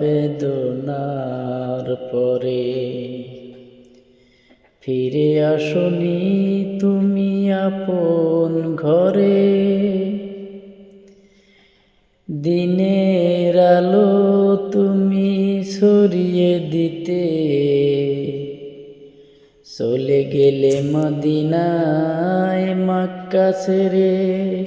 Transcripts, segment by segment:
বেদনার পরে। ফিরে আসনি তুমি আপন ঘরে। দিনের আলো তুমি সরিয়ে দিতে। চলে গেলে মদিনায় মক্কা ছেড়ে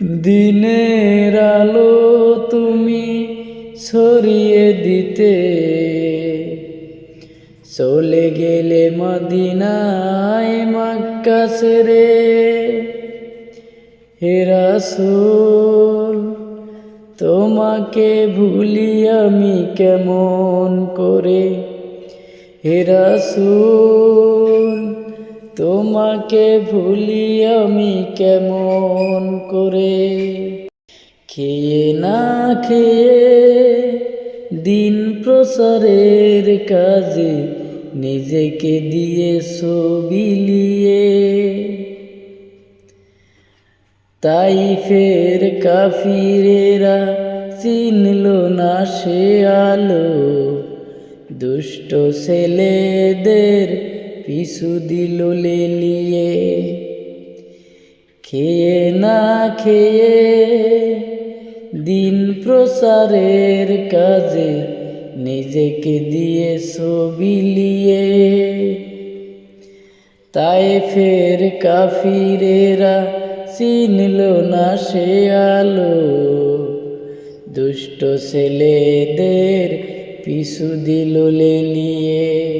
দিনের আলো তুমি ছড়িয়ে দিতে। চলে গেলে মদিনায় মক্কা সেরে হেরাসুল তোমাকে ভুলি আমি কেমন করে? হেরাসুল তোমাকে ভুলি আমি কেমন করে? খেয়ে না খেয়ে দিন প্রসারের কাজে নিজেকে দিয়ে বিলিয়ে তাই ফের কাফিরেরা চিনল না সে আলো। দুষ্ট ছেলেদের পিছু দিল লেলিয়ে খেয়ে না খেয়ে দিন প্রসারের কাজে নিজেকে দিয়ে বিলিয়ে তাই ফের কাফিরেরা চিনল না সে আলো, দুষ্ট ছেলেদের পিছু দিল লেলিয়ে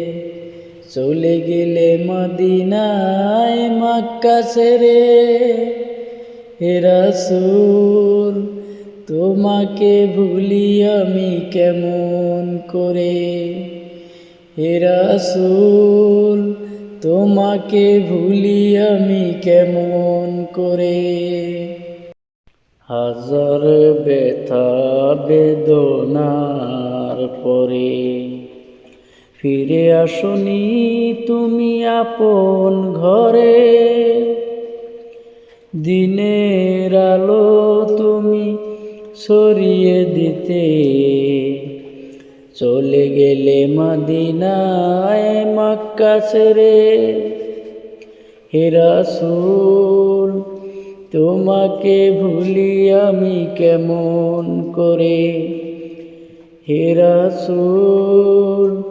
চলে গেলে মদিনায় মক্কা সেরে হেরাসুল তোমাকে ভুলি আমি কেমন করে? হেরাসুল তোমাকে ভুলি আমি কেমন করে? হাজার ব্যথা বেদনার পরে ফিরে আসনি তুমি আপন ঘরে। দিনের আলো তুমি সরিয়ে দিতে। চলে গেলে মদিনায় মক্কা ছেড়ে। হেরাসুল তোমাকে ভুলি আমি কেমন করে? হেরাসুল